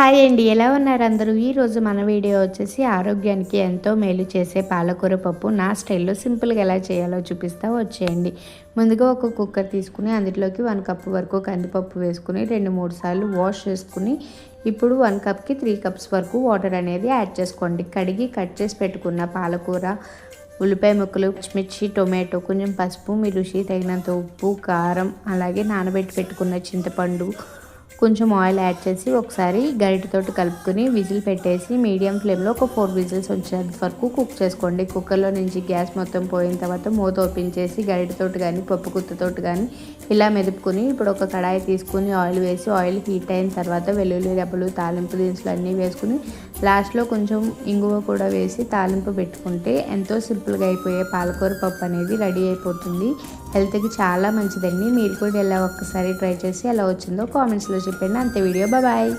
Hi అండి ఎలా ఉన్నారు అందరూ? ఈరోజు మన వీడియో వచ్చేసి ఆరోగ్యానికి ఎంతో మేలు చేసే పాలకూర పప్పు నా స్టైల్లో సింపుల్గా ఎలా చేయాలో చూపిస్తా వచ్చేయండి. ముందుగా ఒక కుక్కర్ తీసుకుని అందులోకి వన్ కప్ వరకు కందిపప్పు వేసుకుని రెండు మూడు సార్లు వాష్ చేసుకుని ఇప్పుడు వన్ కప్కి త్రీ కప్స్ వరకు వాటర్ అనేది యాడ్ చేసుకోండి. కడిగి కట్ చేసి పెట్టుకున్న పాలకూర ఉల్లిపాయ ముక్కలు పచ్చిమిర్చి టొమాటో కొంచెం పసుపు మీ రుచి తగినంత ఉప్పు కారం అలాగే నానబెట్టి పెట్టుకున్న చింతపండు కొంచెం ఆయిల్ యాడ్ చేసి ఒకసారి గరిటతోటి కలుపుకొని విజిల్ పెట్టేసి మీడియం ఫ్లేమ్లో ఒక ఫోర్ విజిల్స్ వచ్చేంత వరకు కుక్ చేసుకోండి. కుక్కర్లో నుంచి గ్యాస్ మొత్తం పోయిన తర్వాత మూత ఓపెన్ చేసి గరిటతోటి కానీ పప్పు గుత్తతోటి కానీ ఇలా మెదుపుకొని ఇప్పుడు ఒక కడాయి తీసుకుని ఆయిల్ వేసి ఆయిల్ హీట్ అయిన తర్వాత వెల్లుల్లి రెబ్బలు తాలింపు దినుసులు అన్నీ వేసుకుని లాస్ట్లో కొంచెం ఇంగువ కూడా వేసి తాలింపు పెట్టుకుంటే ఎంతో సింపుల్గా అయిపోయే పాలకూర పప్పు అనేది రెడీ అయిపోతుంది. హెల్త్కి చాలా మంచిదండి. మీరు కూడా ఎలా ఒక్కసారి ట్రై చేసి ఎలా వచ్చిందో కామెంట్స్లో చెప్పండి. అంతే వీడియో. బాయ్